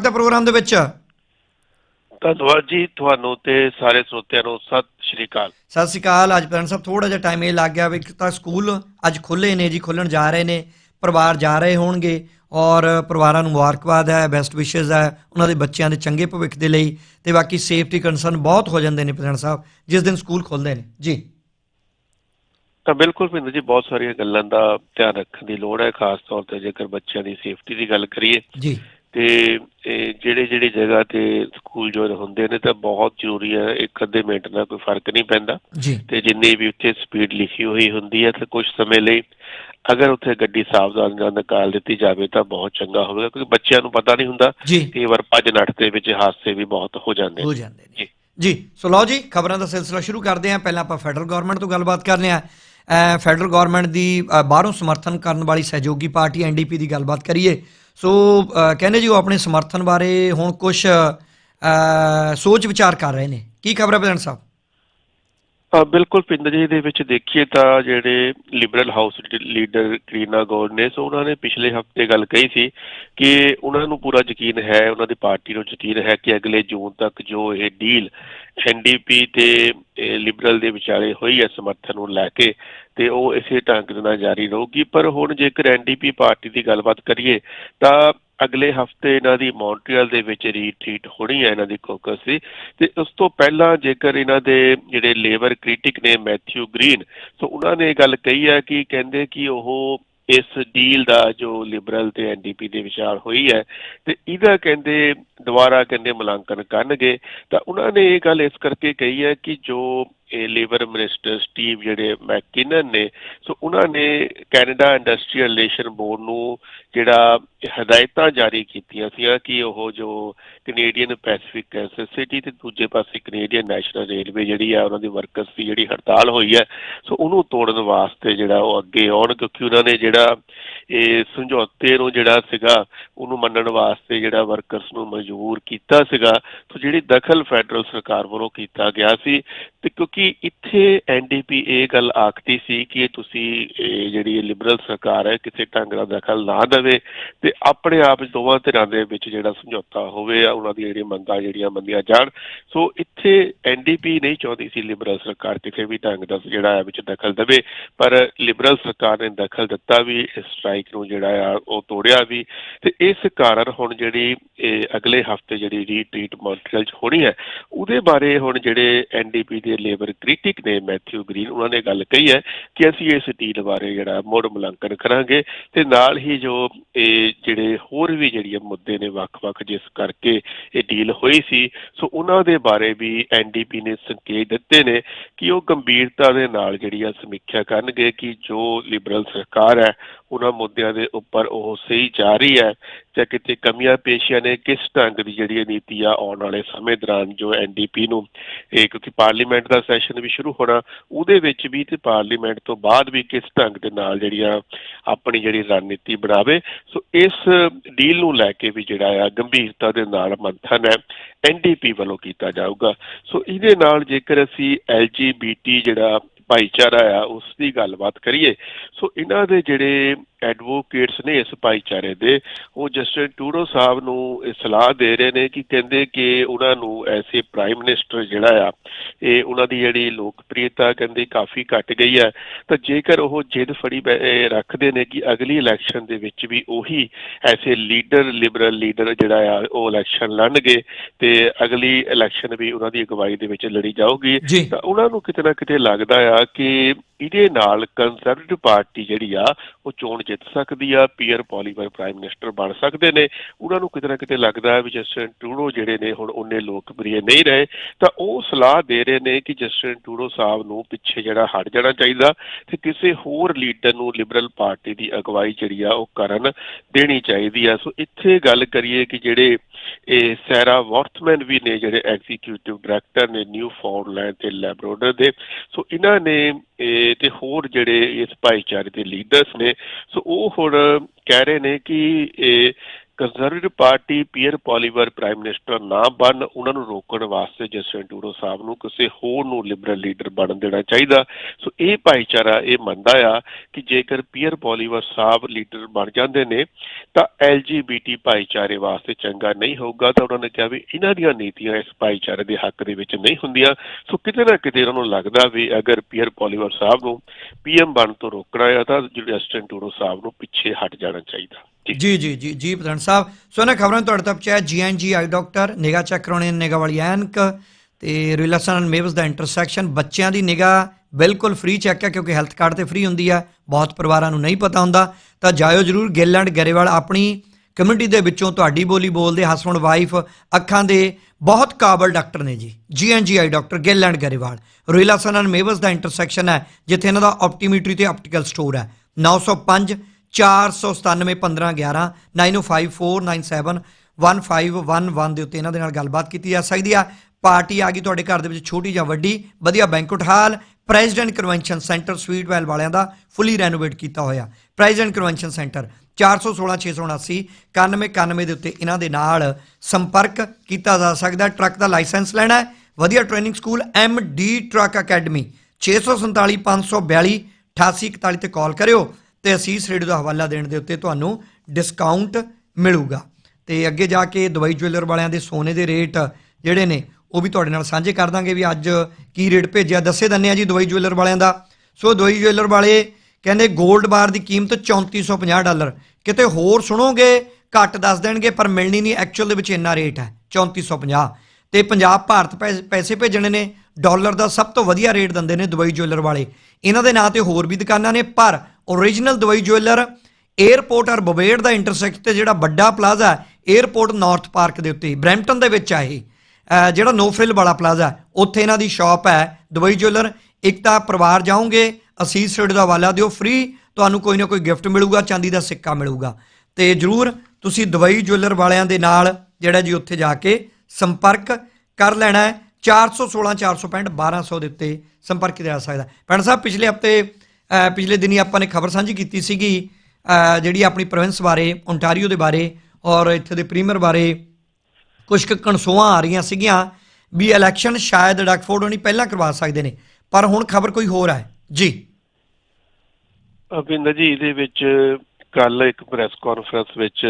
ਦਾ programme ਦੇ ਵਿੱਚ। ਧੰਨਵਾਦ ਜੀ ਤੁਹਾਨੂੰ ਤੇ ਸਾਰੇ ਸਰੋਤਿਆਂ ਨੂੰ। ਸਤਿ ਸ਼੍ਰੀ ਅਕਾਲ। ਸਤਿ ਸ਼੍ਰੀ ਅਕਾਲ। ਅੱਜ ਪ੍ਰਧਾਨ ਸਾਹਿਬ ਥੋੜਾ ਜਿਹਾ ਟਾਈਮ ਇਹ ਲੱਗ ਗਿਆ ਵੀ ਤਾਂ ਸਕੂਲ ਅੱਜ ਖੁੱਲੇ ਨੇ ਜੀ ਖੁੱਲਣ ਜਾ ਰਹੇ ਨੇ। ਪਰਿਵਾਰ ਜਾ ਰਹੇ ਹੋਣਗੇ ਔਰ ਪਰਿਵਾਰਾਂ ਨੂੰ ਮੁਬਾਰਕਬਾਦ ਹੈ ਬੈਸਟ ਵਿਸ਼ੇਸ ਹੈ ਉਹਨਾਂ ਦੇ ਬੱਚਿਆਂ ਦੇ ਚੰਗੇ ਭਵਿੱਖ ਦੇ ਲਈ ਤੇ ਬਾਕੀ ਸੇਫਟੀ ਕੰਸਰਨ ਬਹੁਤ ਹੋ ਜਾਂਦੇ ਨੇ ਪ੍ਰਧਾਨ ਸਾਹਿਬ ਜਿਸ ਦਿਨ ਸਕੂਲ ਖੁੱਲਦੇ ਨੇ। ਜੀ। ਤਾਂ ਬਿਲਕੁਲ ਭਿੰਦਰ ਜੀ ਬਹੁਤ ਸਾਰੀਆਂ ਗੱਲਾਂ ਦਾ ਧਿਆਨ ਰੱਖਣ ਦੀ ਲੋੜ ਹੈ ਖਾਸ ਤੌਰ ਤੇ ਜੇਕਰ ਬੱਚਿਆਂ ਦੀ ਸੇਫਟੀ ਦੀ ਗੱਲ ਕਰੀਏ। ਜੀ। ਤੇ ਜਿਹੜੇ ਜਿਹੜੀ ਜਗ੍ਹਾ ਤੇ ਸਕੂਲ ਜੋ ਹੁੰਦੇ ਨੇ ਤਾਂ ਬਹੁਤ ਜ਼ਰੂਰੀ ਹੈ ਇੱਕ ਅੱਧੇ ਮਿੰਟ ਨਾਲ ਕੋਈ ਫ਼ਰਕ ਨਹੀਂ ਪੈਂਦਾ। ਜੀ। ਤੇ ਜਿੰਨੀ ਵੀ ਉੱਥੇ ਸਪੀਡ ਲਿਖੀ ਹੋਈ ਹੁੰਦੀ ਹੈ ਤਾਂ ਕੁਝ ਸਮੇਂ ਲਈ ਅਗਰ ਉੱਥੇ ਗੱਡੀ ਸਾਵਧਾਨ ਨਾਲ ਨਿਕਾਲ ਦਿੱਤੀ ਜਾਵੇ ਤਾਂ ਬਹੁਤ ਚੰਗਾ ਹੋਵੇਗਾ ਕਿਉਂਕਿ ਬੱਚਿਆਂ ਨੂੰ ਪਤਾ ਨਹੀਂ ਹੁੰਦਾ ਜੀ। ਕਈ ਵਾਰ ਭੱਜ ਨੱਠ ਦੇ ਵਿੱਚ ਹਾਦਸੇ ਵੀ ਬਹੁਤ ਹੋ ਜਾਂਦੇ ਹੋ ਨੇ। ਜਾਂਦੇ ਨੇ। ਜੀ। ਜੀ ਸੋ ਲਓ ਜੀ ਖਬਰਾਂ ਦਾ ਸਿਲਸਿਲਾ ਸ਼ੁਰੂ ਕਰਦੇ ਹਾਂ। ਪਹਿਲਾਂ ਆਪਾਂ ਫੈਡਰਲ ਗਵਰਨਮੈਂਟ ਤੋਂ ਗੱਲਬਾਤ ਕਰਨੇ ਆ। ਫੈਡਰਲ ਗਵਰਨਮੈਂਟ ਦੀ ਬਾਹਰੋਂ ਸਮਰਥਨ ਕਰਨ ਵਾਲੀ ਸਹਿਯੋਗੀ ਪਾਰਟੀ ਐਨਡੀਪੀ ਦੀ ਗੱਲਬਾਤ ਕਰੀਏ। ਸੋ ਕਹਿੰਦੇ ਜੀ ਉਹ ਆਪਣੇ ਸਮਰਥਨ ਬਾਰੇ ਹੁਣ ਕੁਝ ਸੋਚ ਵਿਚਾਰ ਕਰ ਰਹੇ ਨੇ। ਕੀ ਖਬਰ ਹੈ ਪ੍ਰਧਾਨ ਸਾਹਿਬ? ਬਿਲਕੁਲ ਪਿੰਡ ਜੀ ਦੇ ਵਿੱਚ ਦੇਖੀਏ ਤਾਂ ਜਿਹੜੇ ਲਿਬਰਲ ਹਾਊਸ ਲੀਡਰ ਕਰੀਨਾ ਗੌਰ ਨੇ, ਸੋ ਉਹਨਾਂ ਨੇ ਪਿਛਲੇ ਹਫ਼ਤੇ ਗੱਲ ਕਹੀ ਸੀ ਕਿ ਉਹਨਾਂ ਨੂੰ ਪੂਰਾ ਯਕੀਨ ਹੈ, ਉਹਨਾਂ ਦੀ ਪਾਰਟੀ ਨੂੰ ਯਕੀਨ ਹੈ ਕਿ ਅਗਲੇ ਜੂਨ ਤੱਕ ਜੋ ਇਹ ਡੀਲ ਐਨਡੀਪੀ ਤੇ ਇਹ ਲਿਬਰਲ ਦੇ ਵਿਚਾਲੇ ਹੋਈ ਹੈ ਸਮਰਥਨ ਨੂੰ ਲੈ ਕੇ, ਤੇ ਉਹ ਇਸੇ ਢੰਗ ਦੇ ਨਾਲ ਜਾਰੀ ਰਹੂਗੀ। ਪਰ ਹੁਣ ਜੇਕਰ ਐਨਡੀਪੀ ਪਾਰਟੀ ਦੀ ਗੱਲਬਾਤ ਕਰੀਏ ਤਾਂ ਅਗਲੇ ਹਫ਼ਤੇ ਇਹਨਾਂ ਦੀ ਮੌਂਟਰੀਅਲ ਦੇ ਵਿੱਚ ਰੀਟਰੀਟ ਹੋਣੀ ਹੈ ਇਹਨਾਂ ਦੀ ਕੋਕਸ ਦੀ। ਤੇ ਉਸ ਤੋਂ ਪਹਿਲਾਂ ਜੇਕਰ ਇਹਨਾਂ ਦੇ ਜਿਹੜੇ ਲੇਬਰ ਕ੍ਰਿਟਿਕ ਨੇ, ਮੈਥਿਊ ਗ੍ਰੀਨ, ਸੋ ਉਹਨਾਂ ਨੇ ਇਹ ਗੱਲ ਕਹੀ ਹੈ ਕਿ ਕਹਿੰਦੇ ਕਿ ਉਹ ਇਸ ਡੀਲ ਦਾ ਜੋ ਲਿਬਰਲ ਤੇ ਐਨਡੀਪੀ ਦੇ ਵਿਚਾਰ ਹੋਈ ਹੈ, ਤੇ ਇਹਦਾ ਕਹਿੰਦੇ ਦੁਬਾਰਾ ਕਹਿੰਦੇ ਮੁਲਾਂਕਣ ਕਰਨਗੇ, ਤਾਂ ਉਹਨਾਂ ਨੇ ਇਹ ਗੱਲ ਇਸ ਕਰਕੇ ਕਹੀ ਹੈ ਕਿ ਜੋ ਇਹ ਲੇਬਰ ਮਿਨਿਸਟਰ ਸਟੀਵ ਜਿਹੜੇ ਮੈਕਿਨਨ ਨੇ, ਸੋ ਉਹਨਾਂ ਨੇ ਕੈਨੇਡਾ ਇੰਡਸਟਰੀਅਲ ਰਿਲੇਸ਼ਨ ਬੋਰਡ ਨੂੰ ਜਿਹੜਾ ਹਦਾਇਤਾਂ ਜਾਰੀ ਕੀਤੀਆਂ ਸੀਆਂ ਕਿ ਉਹ ਜੋ ਕੈਨੇਡੀਅਨ ਪੈਸੀਫਿਕ ਸਿਟੀ ਤੇ ਦੂਜੇ ਪਾਸੇ ਕੈਨੇਡੀਅਨ ਨੈਸ਼ਨਲ ਰੇਲਵੇ ਜਿਹੜੀ ਆ, ਉਹਨਾਂ ਦੀ ਵਰਕਰਸ ਦੀ ਜਿਹੜੀ ਹੜਤਾਲ ਹੋਈ ਹੈ, ਸੋ ਉਹਨੂੰ ਤੋੜਨ ਵਾਸਤੇ ਜਿਹੜਾ ਉਹ ਅੱਗੇ ਆਉਣ, ਕਿਉਂਕਿ ਉਹਨਾਂ ਨੇ ਜਿਹੜਾ ਇਹ ਸਮਝੌਤੇ ਨੂੰ ਜਿਹੜਾ ਸੀਗਾ, ਉਹਨੂੰ ਮੰਨਣ ਵਾਸਤੇ ਜਿਹੜਾ ਵਰਕਰਸ ਨੂੰ ਮਜਬੂਰ ਕੀਤਾ ਸੀਗਾ ਸੋ ਜਿਹੜੀ ਦਖਲ ਫੈਡਰਲ ਸਰਕਾਰ ਵੱਲੋਂ ਕੀਤਾ ਗਿਆ ਸੀ ਤੇ ਕਿਉਂਕਿ ਇੱਥੇ ਐਨਡੀਪੀ ਇਹ ਗੱਲ ਆਖਦੀ ਸੀ ਕਿ ਤੁਸੀਂ ਜਿਹੜੀ ਲਿਬਰਲ ਸਰਕਾਰ ਹੈ, ਕਿਸੇ ਢੰਗ ਦਾ ਦਖਲ ਨਾ ਦੇਵੇ ਤੇ ਆਪਣੇ ਆਪ ਦੋਵਾਂ ਧਿਰਾਂ ਦੇ ਵਿੱਚ ਜਿਹੜਾ ਸਮਝੌਤਾ ਹੋਵੇ ਆ ਉਹਨਾਂ ਦੀ ਜਿਹੜੀ ਮੰਗਾਂ, ਜਿਹੜੀਆਂ ਮੰਨੀਆਂ ਜਾਣ। ਸੋ ਇੱਥੇ ਐਨਡੀਪੀ ਨਹੀਂ ਚਾਹੁੰਦੀ ਸੀ ਲਿਬਰਲ ਸਰਕਾਰ ਕਿਸੇ ਵੀ ਢੰਗ ਦਾ ਜਿਹੜਾ ਹੈ ਵਿੱਚ ਦਖਲ ਦੇਵੇ, ਪਰ ਲਿਬਰਲ ਸਰਕਾਰ ਨੇ ਦਖਲ ਦਿੱਤਾ ਵੀ, ਇਸ ਸਟ੍ਰਾਈਕ ਨੂੰ ਜਿਹੜਾ ਆ ਉਹ ਤੋੜਿਆ ਵੀ। ਤੇ ਇਸ ਕਾਰਨ ਹੁਣ ਜਿਹੜੀ ਇਹ ਅਗਲੇ ਹਫ਼ਤੇ ਜਿਹੜੀ ਰੀਟਰੀਟ ਮੌਂਟਰੀਅਲ 'ਚ ਹੋਣੀ ਹੈ, ਉਹਦੇ ਬਾਰੇ ਹੁਣ ਜਿਹੜੇ ਐਨਡੀਪੀ ਦੇ ਲੇਬਰ ਕ੍ਰਿਟਿਕ ਨੇ ਮੈਥਿਊ ਗ੍ਰੀਨ ਉਹਨਾਂ ਨੇ ਗੱਲ ਕਹੀ ਹੈ ਕਿ ਅਸੀਂ ਇਸ ਡੀਲ ਬਾਰੇ ਜਿਹੜਾ ਮੁੜ ਮੁਲਾਂਕਣ ਕਰਾਂਗੇ ਤੇ ਨਾਲ ਹੀ ਜੋ ਇਹ ਜਿਹੜੇ ਹੋਰ ਵੀ ਜਿਹੜੀਆਂ ਮੁੱਦੇ ਨੇ ਵੱਖ-ਵੱਖ ਜਿਸ ਕਰਕੇ ਇਹ ਡੀਲ ਹੋਈ ਸੀ, ਸੋ ਉਹਨਾਂ ਦੇ ਬਾਰੇ ਵੀ ਐਨਡੀਪੀ ਨੇ ਸੰਕੇਤ ਦਿੱਤੇ ਨੇ ਕਿ ਉਹ ਗੰਭੀਰਤਾ ਦੇ ਨਾਲ ਜਿਹੜੀ ਆ ਸਮੀਖਿਆ ਕਰਨਗੇ ਕਿ ਜੋ ਲਿਬਰਲ ਸਰਕਾਰ ਹੈ, ਉਹਨਾਂ ਮੁੱਦਿਆਂ ਦੇ ਉੱਪਰ ਉਹ ਸਹੀ ਜਾ ਰਹੀ ਹੈ ਜਾਂ ਕਿਤੇ ਕਮੀਆਂ ਪੇਸ਼ੀਆਂ ਨੇ ਕਿਸ ਢੰਗ ਦੀ ਜਿਹੜੀ ਇਹ ਨੀਤੀ ਆ ਆਉਣ ਵਾਲੇ ਸਮੇਂ ਦੌਰਾਨ ਜੋ ਐਨਡੀਪੀ ਨੂੰ ਇਹ ਕਿਉਂਕਿ ਪਾਰਲੀਮੈਂਟ ਦਾ ਸੈਸ਼ਨ ਵੀ ਸ਼ੁਰੂ ਹੋਣਾ, ਉਹਦੇ ਵਿੱਚ ਵੀ ਤੇ ਪਾਰਲੀਮੈਂਟ ਤੋਂ ਬਾਅਦ ਵੀ ਕਿਸ ਢੰਗ ਦੇ ਨਾਲ ਜਿਹੜੀਆਂ ਆਪਣੀ ਜਿਹੜੀ ਰਣਨੀਤੀ ਬਣਾਵੇ। ਸੋ ਇਸ ਡੀਲ ਨੂੰ ਲੈ ਕੇ ਵੀ ਜਿਹੜਾ ਆ ਗੰਭੀਰਤਾ ਦੇ ਨਾਲ ਮੰਥਨ ਹੈ ਐਨਡੀਪੀ ਵੱਲੋਂ ਕੀਤਾ ਜਾਊਗਾ। ਸੋ ਇਹਦੇ ਨਾਲ ਜੇਕਰ ਅਸੀਂ ਐਲਜੀਬੀਟੀ ਜਿਹੜਾ ਭਾਈਚਾਰਾ ਆ, ਉਸ ਦੀ ਗੱਲਬਾਤ ਕਰੀਏ, ਸੋ ਇਹਨਾਂ ਦੇ ਜਿਹੜੇ ਐਡਵੋਕੇਟਸ ਨੇ ਇਸ ਭਾਈਚਾਰੇ ਦੇ। ਉਹ ਜਸਟਿਨ ਟੂਡੋ ਸਾਹਿਬ ਨੂੰ ਇਹ ਸਲਾਹ ਦੇ ਰਹੇ ਨੇ ਕਿ ਕਹਿੰਦੇ ਕਿ ਉਹਨਾਂ ਨੂੰ ਐਸੇ ਪ੍ਰਾਈਮ ਮਿਨਿਸਟਰ ਜਿਹੜਾ ਆ ਇਹ ਉਹਨਾਂ ਦੀ ਜਿਹੜੀ ਲੋਕਪ੍ਰਿਯਤਾ ਕਹਿੰਦੇ ਕਾਫੀ ਘਟ ਗਈ ਹੈ। ਤਾਂ ਜੇਕਰ ਉਹ ਜਿੱਦ ਫੜੀ ਰੱਖਦੇ ਨੇ ਕਿ ਅਗਲੀ ਇਲੈਕਸ਼ਨ ਦੇ ਵਿੱਚ ਵੀ ਉਹੀ ਐਸੇ ਲੀਡਰ ਲਿਬਰਲ ਲੀਡਰ ਜਿਹੜਾ ਆ ਉਹ ਇਲੈਕਸ਼ਨ ਲੜਨਗੇ ਤੇ ਅਗਲੀ ਇਲੈਕਸ਼ਨ ਵੀ ਉਹਨਾਂ ਦੀ ਅਗਵਾਈ ਦੇ ਵਿੱਚ ਲੜੀ ਜਾਊਗੀ। ਤਾਂ ਉਹਨਾਂ ਨੂੰ ਕਿਤੇ ਨਾ ਕਿਤੇ ਲੱਗਦਾ ਆ ਕਿ ਇਹਦੇ ਨਾਲ ਕੰਜ਼ਰਵੇਟਿਵ ਪਾਰਟੀ ਜਿਹੜੀ ਆ ਉਹ ਚੋਣ ਜਿੱਤ ਸਕਦੀ ਆ ਪੀਅਰ ਪੋਲੀਵਰ ਪ੍ਰਾਈਮ ਮਿਨਿਸਟਰ ਬਣ ਸਕਦੇ ਨੇ। ਉਹਨਾਂ ਨੂੰ ਕਿਤੇ ਨਾ ਕਿਤੇ ਲੱਗਦਾ ਹੈ ਵੀ ਜਸਟਿਨ ਟਰੂਡੋ ਜਿਹੜੇ ਨੇ ਹੁਣ ਉਹਨੇ ਲੋਕਪ੍ਰਿਯ ਨਹੀਂ ਰਹੇ। ਤਾਂ ਉਹ ਸਲਾਹ ਦੇ ਰਹੇ ਨੇ ਕਿ ਜਸਟਿਨ ਟਰੂਡੋ ਸਾਹਿਬ ਨੂੰ ਪਿੱਛੇ ਜਿਹੜਾ ਹਟ ਜਾਣਾ ਚਾਹੀਦਾ ਤੇ ਕਿਸੇ ਹੋਰ ਲੀਡਰ ਨੂੰ ਲਿਬਰਲ ਪਾਰਟੀ ਦੀ ਅਗਵਾਈ ਜਿਹੜੀ ਆ ਉਹ ਕਰਨ ਦੇਣੀ ਚਾਹੀਦੀ ਆ। ਸੋ ਇੱਥੇ ਗੱਲ ਕਰੀਏ ਕਿ ਜਿਹੜੇ ਇਹ ਸੈਰਾ ਵਾਰਥਮੈਨ ਵੀ ਨੇ ਜਿਹੜੇ ਐਗਜ਼ੀਕਿਊਟਿਵ ਡਾਇਰੈਕਟਰ ਨੇ ਨਿਊ ਫਾਊਂਡਲੈਂਡ ਤੇ ਲੈਬਰੋਡਰ ਦੇ। ਸੋ ਇਹਨਾਂ ਨੇ ਇਹ ਤੇ ਹੋਰ ਜਿਹੜੇ ਇਸ ਭਾਈਚਾਰੇ ਦੇ ਲੀਡਰਸ ਨੇ। ਸੋ ਉਹ ਹੁਣ ਕਹਿ ਰਹੇ ਨੇ ਕਿ ਇਹ Conservative Party Pierre Poilievre prime minister ਨਾ ਬਣ, ਉਹਨਾਂ ਨੂੰ ਰੋਕਣ ਵਾਸਤੇ ਜਸਟਿਨ ਟੂਡੋ ਸਾਹਿਬ ਨੂੰ ਕਿਸੇ ਹੋਰ ਨੂੰ ਲਿਬਰਲ ਲੀਡਰ ਬਣਨ ਦੇਣਾ ਚਾਹੀਦਾ। ਸੋ ਇਹ ਭਾਈਚਾਰਾ ਇਹ ਮੰਨਦਾ ਆ ਕਿ ਜੇਕਰ ਪੀਅਰ ਪੋਲੀਵਰ ਸਾਹਿਬ ਲੀਡਰ ਬਣ ਜਾਂਦੇ ਨੇ, ਤਾਂ ਐਲਜੀਬੀਟੀ ਭਾਈਚਾਰੇ ਵਾਸਤੇ ਚੰਗਾ ਨਹੀਂ ਹੋਊਗਾ। ਤਾਂ ਉਹਨਾਂ ਨੇ ਕਿਹਾ ਵੀ ਇਹਨਾਂ ਦੀਆਂ ਨੀਤੀਆਂ ਇਸ ਭਾਈਚਾਰੇ ਦੇ ਹੱਕ ਦੇ ਵਿੱਚ ਨਹੀਂ ਹੁੰਦੀਆਂ। ਸੋ ਕਿਤੇ ਨਾ ਕਿਤੇ ਉਹਨਾਂ ਨੂੰ ਲੱਗਦਾ ਵੀ ਅਗਰ ਪੀਅਰ ਪੋਲੀਵਰ ਸਾਹਿਬ ਨੂੰ ਪੀਐਮ ਬਣਨ ਤੋਂ ਰੋਕਣਾ ਆ, ਤਾਂ ਜਸਟਿਨ ਟੂਡੋ ਸਾਹਿਬ ਨੂੰ ਪਿੱਛੇ ਹਟ ਜਾਣਾ ਚਾਹੀਦਾ। ਜੀ ਜੀ ਜੀ ਜੀ ਪ੍ਰਧਾਨ ਸਾਹਿਬ। ਸੋ ਇਹਨਾਂ ਖਬਰਾਂ ਤੁਹਾਡੇ ਤੱਕ ਪਹੁੰਚਿਆ ਜੀਐਨਜੀ ਆਈ ਡਾਕਟਰ, ਨਿਗਾਹ ਚੈੱਕ ਕਰਾਉਣੇ ਨਿਗਾਹ ਵਾਲੀ ਐਨਕ ਤੇ ਰਿਲੇਸ਼ਨ ਐਂਡ ਮੇਵਸ ਦਾ ਇੰਟਰਸੈਕਸ਼ਨ। ਬੱਚਿਆਂ ਦੀ ਨਿਗਾਹ ਬਿਲਕੁਲ ਫ੍ਰੀ ਚੈੱਕ ਹੈ ਕਿਉਂਕਿ ਹੈਲਥ ਕਾਰਡ ਤੇ ਫ੍ਰੀ ਹੁੰਦੀ ਹੈ ਬਹੁਤ ਪਰਿਵਾਰਾਂ ਨੂੰ ਨਹੀਂ ਪਤਾ ਹੁੰਦਾ। ਤਾਂ ਜਾਇਓ ਜਰੂਰ ਗਿੱਲ ਐਂਡ ਗਰੇਵਾਲ ਆਪਣੀ ਕਮਿਊਨਿਟੀ ਦੇ ਵਿੱਚੋਂ ਤੁਹਾਡੀ ਬੋਲੀ ਬੋਲਦੇ ਹਸਬੰਡ ਵਾਈਫ ਅੱਖਾਂ ਦੇ ਬਹੁਤ ਕਾਬਲ ਡਾਕਟਰ ਨੇ ਜੀ। GNG eye doctor Gill and Grewal. ਰੋਇਲਾਸਨ and ਮੇਵਸ ਦਾ ਇੰਟਰਸੈਕਸ਼ਨ ਹੈ, ਜਿੱਥੇ ਇਹਨਾਂ ਦਾ ਆਪਟੀਮੀਟਰੀ ਤੇ ਆਪਟੀਕਲ ਸਟੋਰ ਹੈ। 905 497 1511 905497 1511 ਦੇ ਉੱਤੇ ਇਹਨਾਂ ਦੇ ਨਾਲ ਗੱਲਬਾਤ ਕੀਤੀ ਜਾ ਸਕਦੀ ਆ। ਪਾਰਟੀ ਆ ਗਈ ਤੁਹਾਡੇ ਘਰ ਦੇ ਵਿੱਚ ਛੋਟੀ ਜਾਂ ਵੱਡੀ, ਵਧੀਆ banquet hall President convention centre sweet well ਵਾਲਿਆਂ ਦਾ ਫੁੱਲੀ ਰੈਨੋਵੇਟ ਕੀਤਾ ਹੋਇਆ। ਪ੍ਰੈਜ਼ੀਡੈਂਟ ਕਨਵੈਨਸ਼ਨ ਸੈਂਟਰ 416 679 9191 ਦੇ ਉੱਤੇ ਇਹਨਾਂ ਦੇ ਨਾਲ ਸੰਪਰਕ ਕੀਤਾ ਜਾ ਸਕਦਾ। ਟਰੱਕ ਦਾ ਲਾਇਸੈਂਸ ਲੈਣਾ ਹੈ, ਵਧੀਆ training school D truck academy 647 542 8841 ਤੇ ਕਾਲ ਕਰਿਓ। ਤੇ ਅਸੀਸ ਰੇਡੀਓ ਦਾ ਹਵਾਲਾ ਦੇਣ ਦੇ ਉੱਤੇ ਤੁਹਾਨੂੰ ਡਿਸਕਾਊਂਟ ਮਿਲੂਗਾ। ਤੇ ਅੱਗੇ ਜਾ ਕੇ ਦਵਾਈ ਜੁਐਲਰ ਵਾਲਿਆਂ ਦੇ ਸੋਨੇ ਦੇ ਰੇਟ ਜਿਹੜੇ ਨੇ, ਉਹ ਵੀ ਤੁਹਾਡੇ ਨਾਲ ਸਾਂਝੇ ਕਰ ਦਾਂਗੇ ਵੀ ਅੱਜ ਕੀ ਰੇਟ ਭੇਜਿਆ। ਦੱਸੇ ਦੰਨੇ ਆ ਜੀ ਦਵਾਈ ਜੁਐਲਰ ਵਾਲਿਆਂ ਦਾ। ਸੋ ਦਵਾਈ ਜੁਐਲਰ ਵਾਲੇ ਕਹਿੰਦੇ 골ਡ ਬਾਰ ਦੀ ਕੀਮਤ 3450 ਡਾਲਰ। ਕਿਤੇ ਹੋਰ ਸੁਣੋਗੇ, ਘੱਟ ਦੱਸ ਦੇਣਗੇ, ਪਰ ਮਿਲਣੀ ਨਹੀਂ ਐਕਚੁਅਲ ਦੇ ਵਿੱਚ ਇੰਨਾ ਰੇਟ ਹੈ 3450 ਤੇ ਪੰਜਾਬ ਭਾਰਤ ਪੈ- ਪੈਸੇ ਭੇਜਣੇ ਨੇ, ਡਾਲਰ ਦਾ ਸਭ ਤੋਂ ਵਧੀਆ ਰੇਟ ਦਿੰਦੇ ਨੇ ਦਵਾਈ ਜੁਐਲਰ ਵਾਲੇ। ਇਹਨਾਂ ਦੇ ਨਾਂ ਤੇ ਹੋਰ ਵੀ ਦੁਕਾਨਾਂ ਨੇ, ਪਰ ਓਰੀਜਨਲ ਦਵਾਈ ਜੁਐਲਰ 에ਅਰਪੋਰਟ ਔਰ ਬਬੇੜ ਦਾ ਇੰਟਰਸੈਕਟ ਤੇ ਜਿਹੜਾ ਵੱਡਾ ਪਲਾਜ਼ਾ ਹੈ 에ਅਰਪੋਰਟ ਨਾਰਥ ਪਾਰਕ ਦੇ ਉੱਤੇ, ਬ੍ਰੈਂਪਟਨ ਦੇ ਵਿੱਚ ਆ ਇਹ। ਜਿਹੜਾ ਨੋਫਿਲ ਵਾਲਾ ਪਲਾਜ਼ਾ ਉੱਥੇ ਇਹਨਾਂ ਦੀ ਸ਼ਾਪ ਹੈ। ਦਵਾਈ ਜੁਐਲਰ ਇੱਕ ਤਾਂ ਪਰਿਵਾਰ ਜਾਓਗੇ, ਅਸੀਸ ਰੇਡ ਦਾ ਵਾਲਾ ਦਿਓ ਫ੍ਰੀ ਤੁਹਾਨੂੰ ਕੋਈ ਨਾ ਕੋਈ ਗਿਫਟ ਮਿਲੂਗਾ, ਚਾਂਦੀ ਦਾ ਸਿੱਕਾ ਮਿਲੂਗਾ। ਤੇ ਜਰੂਰ ਤੁਸੀਂ ਦਵਾਈ ਜੁਐਲਰ ਵਾਲਿਆਂ ਦੇ ਨਾਲ ਜਿਹੜਾ ਜੀ ਉੱਥੇ ਜਾ ਕੇ ਸੰਪਰਕ ਕਰ ਲੈਣਾ ਹੈ। 416 465 1200 ਦੇ ਉੱਤੇ ਸੰਪਰਕ ਕੀਤਾ ਜਾ ਸਕਦਾ ਪੈਣ ਸਾਹਿਬ, ਪਿਛਲੇ ਹਫ਼ਤੇ ਪਿਛਲੇ ਦਿਨੀ ਆਪਾਂ ਨੇ ਖਬਰ ਸਾਂਝੀ ਕੀਤੀ ਸੀਗੀ ਜਿਹੜੀ ਆਪਣੀ ਪ੍ਰੋਵਿੰਸ ਬਾਰੇ ਓਨਟਾਰੀਓ ਦੇ ਬਾਰੇ ਔਰ ਇੱਥੇ ਦੇ ਪ੍ਰੀਮੀਅਰ ਬਾਰੇ ਕੁਝ ਕੁ ਆ ਰਹੀਆਂ ਸੀਗੀਆਂ ਵੀ ਇਲੈਕਸ਼ਨ ਸ਼ਾਇਦ ਡਕਫੋਰਡ ਹੋਣੀ ਪਹਿਲਾਂ ਕਰਵਾ ਸਕਦੇ ਨੇ, ਪਰ ਹੁਣ ਖਬਰ ਕੋਈ ਹੋਰ ਹੈ ਜੀ। ਅਭਿੰਦਰ ਜੀ, ਇਹਦੇ ਵਿੱਚ ਕੱਲ ਇੱਕ ਪ੍ਰੈਸ ਕਾਨਫਰੰਸ ਵਿੱਚ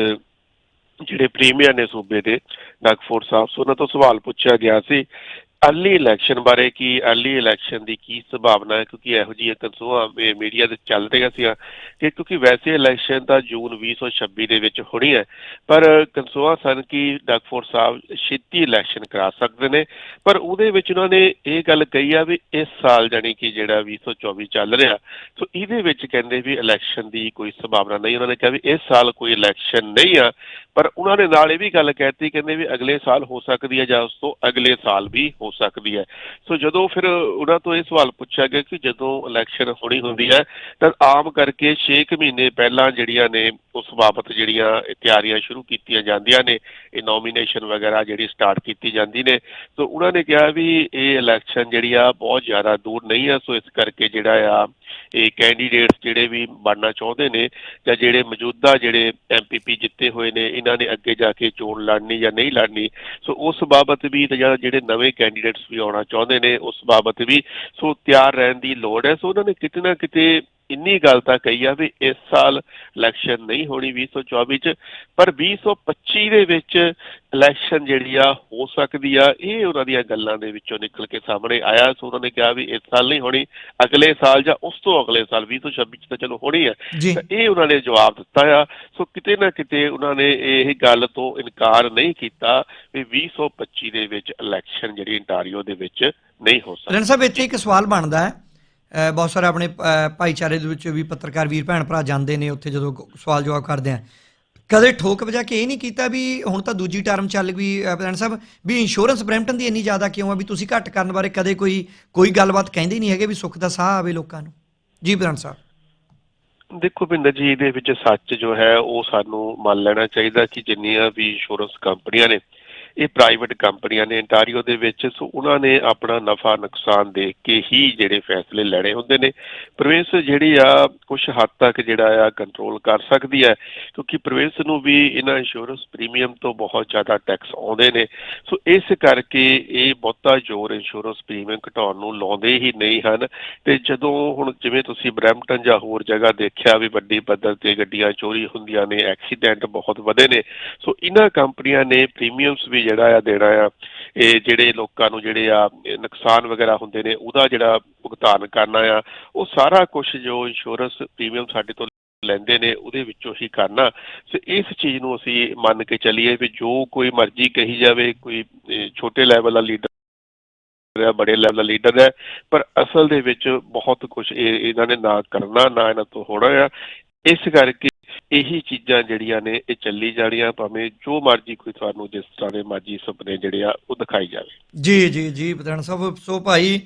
ਜਿਹੜੇ ਪ੍ਰੀਮੀਅਰ ਨੇ ਸੂਬੇ ਦੇ ਡਗਫੋਰਡ ਸਾਹਿਬ, ਸੋ ਉਹਨਾਂ ਤੋਂ ਸਵਾਲ ਪੁੱਛਿਆ ਗਿਆ ਸੀ ਅਰਲੀ ਇਲੈਕਸ਼ਨ ਬਾਰੇ ਕੀ ਅਰਲੀ ਇਲੈਕਸ਼ਨ ਦੀ ਕੀ ਸੰਭਾਵਨਾ ਹੈ? ਕਿਉਂਕਿ ਇਹੋ ਜਿਹੀ ਕਨਸੂਆ ਮੀਡੀਆ ਦੇ ਚੱਲ ਰਿਹਾ ਸੀ ਕਿ ਕਿਉਂਕਿ ਵੈਸੇ ਇਲੈਕਸ਼ਨ ਤਾਂ ਜੂਨ 2026 ਦੇ ਵਿੱਚ ਹੋਣੀ ਹੈ, ਪਰ ਕਨਸੂਆ ਸਨ ਕਿ ਡਗਫੋਰਡ ਸਾਹਿਬ ਛੇਤੀ ਇਲੈਕਸ਼ਨ ਕਰਾ ਸਕਦੇ ਨੇ। ਪਰ ਉਹਦੇ ਵਿੱਚ ਉਹਨਾਂ ਨੇ ਇਹ ਗੱਲ ਕਹੀ ਆ ਵੀ ਇਸ ਸਾਲ ਜਾਨੀ ਕਿ ਜਿਹੜਾ 2024 ਚੱਲ ਰਿਹਾ, ਸੋ ਇਹਦੇ ਵਿੱਚ ਕਹਿੰਦੇ ਵੀ ਇਲੈਕਸ਼ਨ ਦੀ ਕੋਈ ਸੰਭਾਵਨਾ ਨਹੀਂ। ਉਹਨਾਂ ਨੇ ਕਿਹਾ ਵੀ ਇਸ ਸਾਲ ਕੋਈ ਇਲੈਕਸ਼ਨ ਨਹੀਂ ਆ, ਪਰ ਉਹਨਾਂ ਨੇ ਨਾਲ ਇਹ ਵੀ ਗੱਲ ਕਹਿਤੀ ਕਹਿੰਦੇ ਵੀ ਅਗਲੇ ਸਾਲ ਹੋ ਸਕਦੀ ਹੈ ਜਾਂ ਉਸ ਤੋਂ ਅਗਲੇ ਸਾਲ ਵੀ ਹੋ ਸਕਦੀ ਹੈ। ਸੋ ਜਦੋਂ ਫਿਰ ਉਹਨਾਂ ਤੋਂ ਇਹ ਸਵਾਲ ਪੁੱਛਿਆ ਗਿਆ ਕਿ ਜਦੋਂ ਇਲੈਕਸ਼ਨ ਹੋਣੀ ਹੁੰਦੀ ਹੈ, ਤਾਂ ਆਮ ਕਰਕੇ 6 ਮਹੀਨੇ ਪਹਿਲਾਂ ਜਿਹੜੀਆਂ ਨੇ ਉਸ ਬਾਬਤ ਜਿਹੜੀਆਂ ਤਿਆਰੀਆਂ ਸ਼ੁਰੂ ਕੀਤੀਆਂ ਜਾਂਦੀਆਂ ਨੇ, ਇਹ ਨੋਮੀਨੇਸ਼ਨ ਵਗੈਰਾ ਜਿਹੜੀ ਸਟਾਰਟ ਕੀਤੀ ਜਾਂਦੀ ਨੇ। ਸੋ ਉਹਨਾਂ ਨੇ ਕਿਹਾ ਵੀ ਇਹ ਇਲੈਕਸ਼ਨ ਜਿਹੜੀ ਆ ਬਹੁਤ ਜ਼ਿਆਦਾ ਦੂਰ ਨਹੀਂ ਆ, ਸੋ ਇਸ ਕਰਕੇ ਜਿਹੜਾ ਆ, ਇਹ ਕੈਂਡੀਡੇਟਸ ਜਿਹੜੇ ਵੀ ਬਣਨਾ ਚਾਹੁੰਦੇ ਨੇ ਜਾਂ ਜਿਹੜੇ ਮੌਜੂਦਾ ਜਿਹੜੇ ਐਮਪੀਪੀ ਜਿੱਤੇ ਹੋਏ ਨੇ, ਇਹਨਾਂ ਨੇ ਅੱਗੇ ਜਾ ਕੇ ਚੋਣ ਲੜਨੀ ਜਾਂ ਨਹੀਂ ਲੜਨੀ। ਸੋ ਉਸ ਬਾਬਤ ਵੀ ਤੇ ਜਾਂ ਜਿਹੜੇ ਨਵੇਂ ਕੈਂਡੀਡੇਟਸ ਵੀ ਆਉਣਾ ਚਾਹੁੰਦੇ ਨੇ, ਉਸ ਬਾਬਤ ਵੀ। ਸੋ ਤਿਆਰ ਰਹਿਣ ਦੀ ਲੋੜ ਹੈ। ਸੋ ਉਹਨਾਂ ਨੇ ਕਿਤੇ ਨਾ ਕਿਤੇ ਇੰਨੀ ਗੱਲ ਤਾਂ ਕਹੀ ਆ ਵੀ ਇਸ ਸਾਲ ਇਲੈਕਸ਼ਨ ਨਹੀਂ ਹੋਣੀ 2024 ਚ ਪਰ 2025 ਦੇ ਵਿੱਚ ਇਲੈਕਸ਼ਨ ਜਿਹੜੀ ਆ ਹੋ ਸਕਦੀ ਆ ਇਹ ਉਹਨਾਂ ਦੀਆਂ ਗੱਲਾਂ ਦੇ ਵਿੱਚੋਂ ਨਿਕਲ ਕੇ ਸਾਹਮਣੇ ਆਇਆ। ਸੋ ਉਹਨਾਂ ਨੇ ਕਿਹਾ ਵੀ ਇਸ ਸਾਲ ਨਹੀਂ ਹੋਣੀ ਅਗਲੇ ਸਾਲ ਜਾਂ ਉਸ ਤੋਂ ਅਗਲੇ ਸਾਲ 2026 ਚ ਤਾਂ ਚਲੋ ਹੋਣੀ ਜੀ। ਤਾਂ ਇਹ ਉਹਨਾਂ ਨੇ ਜਵਾਬ ਦਿੱਤਾ ਆ। ਸੋ ਕਿਤੇ ਨਾ ਕਿਤੇ ਉਹਨਾਂ ਨੇ ਇਹ ਗੱਲ ਤੋਂ ਇਨਕਾਰ ਨਹੀਂ ਕੀਤਾ ਵੀ 2025 ਦੇ ਵਿੱਚ ਇਲੈਕਸ਼ਨ ਜਿਹੜੀ ਇੰਟਾਰੀਓ ਦੇ ਵਿੱਚ ਨਹੀਂ ਹੋ ਸਕਦੀ। ਰਣ ਸਾਹਿਬ ਇੱਥੇ ਇੱਕ ਸਵਾਲ ਬਣਦਾ ਹੈ। ਬਹੁਤ ਸਾਰੇ ਆਪਣੇ ਭਾਈਚਾਰੇ ਦੇ ਵਿੱਚ ਵੀ ਪੱਤਰਕਾਰ ਵੀਰ ਭੈਣ ਭਰਾ ਜਾਂਦੇ ਨੇ ਉੱਥੇ ਜਦੋਂ ਸਵਾਲ ਜਵਾਬ ਕਰਦੇ ਆ। ਕਦੇ ਠੋਕ ਵਜਾ ਕੇ ਇਹ ਨਹੀਂ ਕੀਤਾ ਵੀ ਹੁਣ ਤਾਂ ਦੂਜੀ ਟਰਮ ਚੱਲ ਗਈ ਪ੍ਰਧਾਨ ਸਾਹਿਬ, ਵੀ ਇੰਸ਼ੋਰੈਂਸ ਬ੍ਰੈਂਪਟਨ ਦੀ ਇੰਨੀ ਜ਼ਿਆਦਾ ਕਿਉਂ ਆ ਵੀ ਤੁਸੀਂ ਘੱਟ ਕਰਨ ਬਾਰੇ ਕਦੇ ਕੋਈ ਕੋਈ ਗੱਲਬਾਤ ਕਹਿੰਦੇ ਨਹੀਂ ਹੈਗੇ ਵੀ ਸੁੱਖ ਦਾ ਸਾਹ ਆਵੇ ਲੋਕਾਂ ਨੂੰ? ਜੀ ਪ੍ਰਧਾਨ ਸਾਹਿਬ। ਦੇਖੋ ਭਿੰਦਰ ਜੀ, ਇਹਦੇ ਵਿੱਚ ਸੱਚ ਜੋ ਹੈ ਉਹ ਸਾਨੂੰ ਮੰਨ ਲੈਣਾ ਚਾਹੀਦਾ ਕਿ ਜਿੰਨੀਆਂ ਵੀ ਇੰਸ਼ੋਰੈਂਸ ਕੰਪਨੀਆਂ ਨੇ ਇਹ ਪ੍ਰਾਈਵੇਟ ਕੰਪਨੀਆਂ ਨੇ ਇੰਟਾਰੀਓ ਦੇ ਵਿੱਚ, ਸੋ ਉਹਨਾਂ ਨੇ ਆਪਣਾ ਨਫਾ ਨੁਕਸਾਨ ਦੇਖ ਕੇ ਹੀ ਜਿਹੜੇ ਫੈਸਲੇ ਲੈਣੇ ਹੁੰਦੇ ਨੇ। ਪ੍ਰੋਵਿੰਸ ਜਿਹੜੀ ਆ ਕੁਝ ਹੱਦ ਤੱਕ ਜਿਹੜਾ ਆ ਕੰਟਰੋਲ ਕਰ ਸਕਦੀ ਹੈ, ਕਿਉਂਕਿ ਪ੍ਰੋਵਿੰਸ ਨੂੰ ਵੀ ਇਹਨਾਂ ਇੰਸ਼ੋਰੈਂਸ ਪ੍ਰੀਮੀਅਮ ਤੋਂ ਬਹੁਤ ਜ਼ਿਆਦਾ ਟੈਕਸ ਆਉਂਦੇ ਨੇ। ਸੋ ਇਸ ਕਰਕੇ ਇਹ ਬਹੁਤਾ ਜ਼ੋਰ ਇੰਸ਼ੋਰੈਂਸ ਪ੍ਰੀਮੀਅਮ ਘਟਾਉਣ ਨੂੰ ਲਾਉਂਦੇ ਹੀ ਨਹੀਂ ਹਨ। ਤੇ ਜਦੋਂ ਹੁਣ ਜਿਵੇਂ ਤੁਸੀਂ ਬਰੈਂਪਟਨ ਜਾਂ ਹੋਰ ਜਗ੍ਹਾ ਦੇਖਿਆ ਵੀ ਵੱਡੀ ਪੱਧਰ ਤੇ ਗੱਡੀਆਂ, ਚੋਰੀ ਹੁੰਦੀਆਂ ਨੇ ਐਕਸੀਡੈਂਟ ਬਹੁਤ ਵਧੇ ਨੇ। ਸੋ ਇਹਨਾਂ ਕੰਪਨੀਆਂ ਨੇ ਪ੍ਰੀਮੀਅਮਸ ਵੀ ਜਿਹੜਾ ਆ ਦੇਣਾ ਆ, ਇਹ ਜਿਹੜੇ ਲੋਕਾਂ ਨੂੰ ਜਿਹੜੇ ਆ ਨੁਕਸਾਨ ਵਗੈਰਾ ਹੁੰਦੇ ਨੇ, ਉਹਦਾ ਜਿਹੜਾ ਭੁਗਤਾਨ ਕਰਨਾ ਆ, ਉਹ ਸਾਰਾ ਕੁਝ ਜੋ ਇੰਸ਼ੋਰੈਂਸ ਪ੍ਰੀਮੀਅਮ ਸਾਡੇ ਤੋਂ ਲੈਂਦੇ ਨੇ, ਉਹਦੇ ਵਿੱਚੋਂ ਹੀ ਕਰਨਾ। ਸੋ ਇਸ ਚੀਜ਼ ਨੂੰ ਅਸੀਂ ਮੰਨ ਕੇ ਚੱਲੀਏ ਵੀ ਜੋ ਕੋਈ ਮਰਜ਼ੀ ਕਹੀ ਜਾਵੇ, ਕੋਈ ਛੋਟੇ ਲੈਵਲ ਦਾ ਲੀਡਰ ਹੈ ਬੜੇ ਲੈਵਲ ਦਾ ਲੀਡਰ ਹੈ ਪਰ ਅਸਲ ਦੇ ਵਿੱਚ ਬਹੁਤ ਕੁਝ ਇਹਨਾਂ ਨੇ ਨਾ ਕਰਨਾ, ਨਾ ਇਹਨਾਂ ਤੋਂ ਹੋਣਾ ਆ। ਇਸ ਕਰਕੇ ਇਹੀ ਚੀਜ਼ਾਂ ਜਿਹੜੀਆਂ ਨੇ, ਇਹ ਚੱਲੀ ਜਾਣੀਆਂ, ਭਾਵੇਂ ਜੋ ਮਰਜ਼ੀ ਕੋਈ ਤੁਹਾਨੂੰ ਜਿਸ ਤਰ੍ਹਾਂ ਦੇ ਮਰਜ਼ੀ ਸੁਪਨੇ ਜਿਹੜੇ ਆ, ਉਹ ਦਿਖਾਈ ਜਾਵੇ। ਜੀ ਜੀ ਜੀ, ਪ੍ਰਧਾਨ ਸਾਹਿਬ, ਸੋ ਭਾਈ,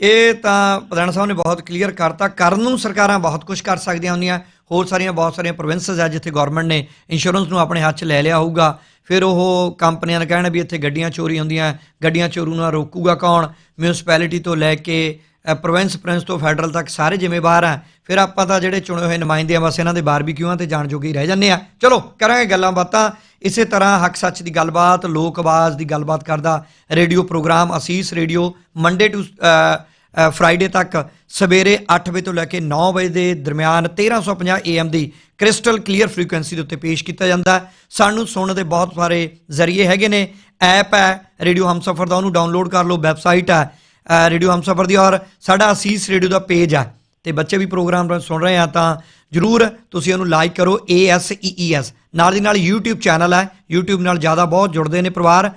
ਇਹ ਤਾਂ ਪ੍ਰਧਾਨ ਸਾਹਿਬ ਨੇ ਬਹੁਤ ਕਲੀਅਰ ਕਰਤਾ। ਕਰਨ ਨੂੰ ਸਰਕਾਰਾਂ ਬਹੁਤ ਕੁਝ ਕਰ ਸਕਦੀਆਂ ਹੁੰਦੀਆਂ। ਹੋਰ ਸਾਰੀਆਂ, ਬਹੁਤ ਸਾਰੀਆਂ ਪ੍ਰੋਵਿੰਸਸ ਆ ਜਿੱਥੇ ਗਵਰਨਮੈਂਟ ਨੇ ਇੰਸ਼ੋਰੈਂਸ ਨੂੰ ਆਪਣੇ ਹੱਥ 'ਚ ਲੈ ਲਿਆ ਹੋਊਗਾ। ਫਿਰ ਉਹ ਕੰਪਨੀਆਂ ਨੇ ਕਹਿਣਾ ਵੀ ਇੱਥੇ ਗੱਡੀਆਂ ਚੋਰੀ ਹੁੰਦੀਆਂ, ਗੱਡੀਆਂ ਚੋਰੂ ਨਾਲ ਰੋਕੂਗਾ ਕੌਣ? ਮਿਊਨਿਸਪੈਲਿਟੀ ਤੋਂ ਲੈ ਕੇ ਪ੍ਰੋਵਿੰਸ ਪ੍ਰਿੰਸ ਤੋਂ ਫੈਡਰਲ ਤੱਕ ਸਾਰੇ ਜ਼ਿੰਮੇਵਾਰ ਆ। ਫਿਰ ਆਪਾਂ ਤਾਂ ਜਿਹੜੇ ਚੁਣੇ ਹੋਏ ਨੁਮਾਇੰਦੇ ਆ ਬਸ ਇਹਨਾਂ ਦੇ ਬਾਰਬੀਕਿਊਆਂ ਤੇ ਜਾਣ ਜੋਗੇ ਹੀ ਰਹਿ ਜਾਂਦੇ ਆ ਚਲੋ, ਕਰਾਂਗੇ ਗੱਲਾਂ ਬਾਤਾਂ ਇਸੇ ਤਰ੍ਹਾਂ ਹੱਕ ਸੱਚ ਦੀ ਗੱਲਬਾਤ, ਲੋਕ ਆਵਾਜ਼ ਦੀ ਗੱਲਬਾਤ ਕਰਦਾ radio program Asees radio Monday to Friday ਤੱਕ ਸਵੇਰੇ 8 ਵਜੇ ਤੋਂ ਲੈ ਕੇ 9 ਵਜੇ ਦੇ ਦਰਮਿਆਨ 1350 AM ਦੀ ਕ੍ਰਿਸਟਲ ਕਲੀਅਰ ਫ੍ਰੀਕੁਐਂਸੀ ਦੇ ਉੱਤੇ ਪੇਸ਼ ਕੀਤਾ ਜਾਂਦਾ ਸਾਨੂੰ ਸੁਣਨ ਦੇ ਬਹੁਤ ਸਾਰੇ ਜ਼ਰੀਏ ਹੈਗੇ ਨੇ। ਐਪ ਹੈ, ਰੇਡੀਓ ਹਮਸਫਰ ਦਾ, ਉਹਨੂੰ ਡਾਊਨਲੋਡ ਕਰ ਲਓ। ਵੈਬਸਾਈਟ ਹੈ ਰੇਡੀਓ ਹਮਸਫਰ ਦੀ ਔਰ ਸਾਡਾ ਅਸੀਸ ਰੇਡੀਓ ਦਾ ਪੇਜ ਹੈ। ਤੇ ਬੱਚੇ ਵੀ ਪ੍ਰੋਗਰਾਮ ਸੁਣ ਰਹੇ ਆ ਤਾਂ ਜਰੂਰ ਤੁਸੀਂ ਉਹਨੂੰ ਲਾਈਕ ਕਰੋ, A S E E S ਨਾਲ ਦੀ ਨਾਲ YouTube ਚੈਨਲ ਹੈ YouTube ਨਾਲ ਜ਼ਿਆਦਾ ਬਹੁਤ ਜੁੜਦੇ ਨੇ ਪਰਿਵਾਰ।